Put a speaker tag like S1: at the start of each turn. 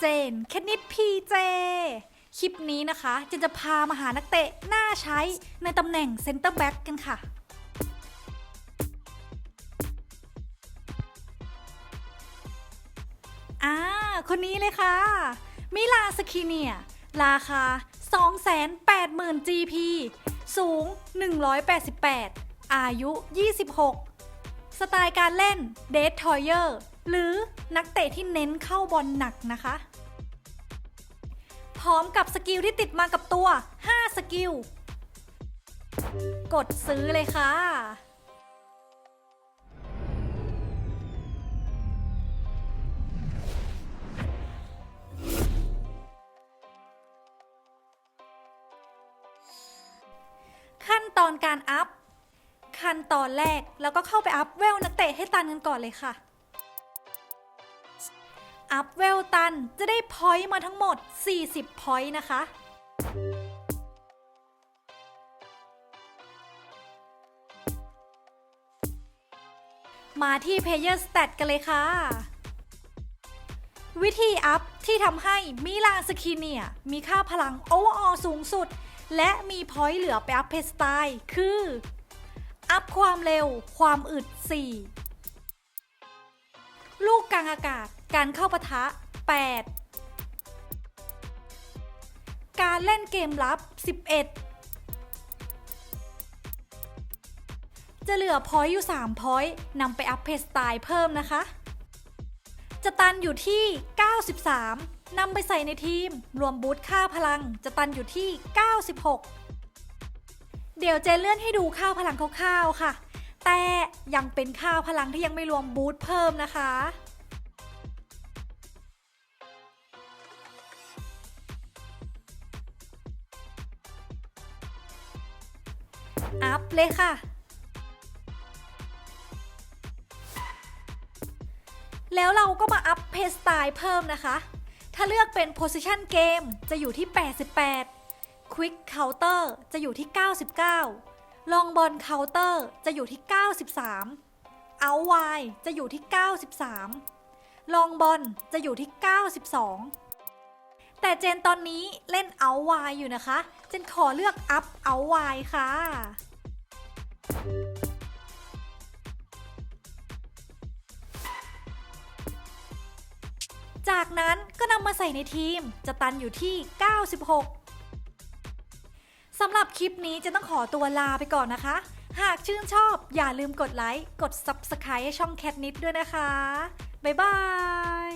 S1: เจนแคนิดพีเจ คลิปนี้นะคะเจนจะพามาหานักเตะน่าใช้ในตำแหน่งเซนเตอร์แบ็กกันค่ะ อ่า คนนี้เลยค่ะ มิลาสคิเนีย ราคา 280,000 GP สูง 188 อายุ 26 สไตล์การเล่นเดททอยเ e อร์ หรือนักเตะที่เน้นเข้าบอลหนักนะคะ พร้อมกับสกิลที่ติดมากับตัว 5 สกิล กดซื้อเลยค่ะ ขั้นตอนการอัพขั้นตอนแรกแล้วก็เข้าไปอัพเวลนักเตะให้ตันกันก่อนเลยค่ะ อัพเวลตัน จะได้พอยต์มาทั้งหมด 40พอยต์นะคะ มาที่ Player Stat กันเลยค่ะ วิธีอัพที่ทำให้มิลานสกิเนียมีค่าพลังโอเวอร์ออสูงสุด และมีพอยต์เหลือไปอัพเพสไตล์คือ อัพความเร็วความอึด 4 ลูกกลางอากาศ การเข้าปะทะ 8 การเล่นเกมลับ 11 จะเหลือพอยต์อยู่3พอยต์นำไปอัพเพสไตล์เพิ่มนะคะ จะตันอยู่ที่ 93นำไปใส่ในทีม รวมบูทค่าพลัง จะตันอยู่ที่ 96 เดี๋ยวเจเลื่อนให้ดูค่าพลังคร่าวๆค่ะ แต่ยังเป็นค่าพลังที่ยังไม่รวมบูทเพิ่มนะคะ อัพเลยค่ะ แล้วเราก็มาอัพเพสไตล์เพิ่มนะคะ ถ้าเลือกเป็น Position Game จะอยู่ที่ 88 Quick Counter จะอยู่ที่ 99 Long Ball Counter จะอยู่ที่ 93 Out Wide จะอยู่ที่ 93 Long Ball จะอยู่ที่ 92 เจนตอนนี้เล่น Out Wide อยู่นะคะ เจนขอเลือก Up Out Wide ค่ะจากนั้นก็นำมาใส่ในทีม จะตันอยู่ที่ 96 สำหรับคลิปนี้จะต้องขอตัวลาไปก่อนนะคะ หากชื่นชอบอย่าลืมกดไลค์ กด Subscribe ให้ช่องแคทนิดด้วยนะคะ บ๊ายบาย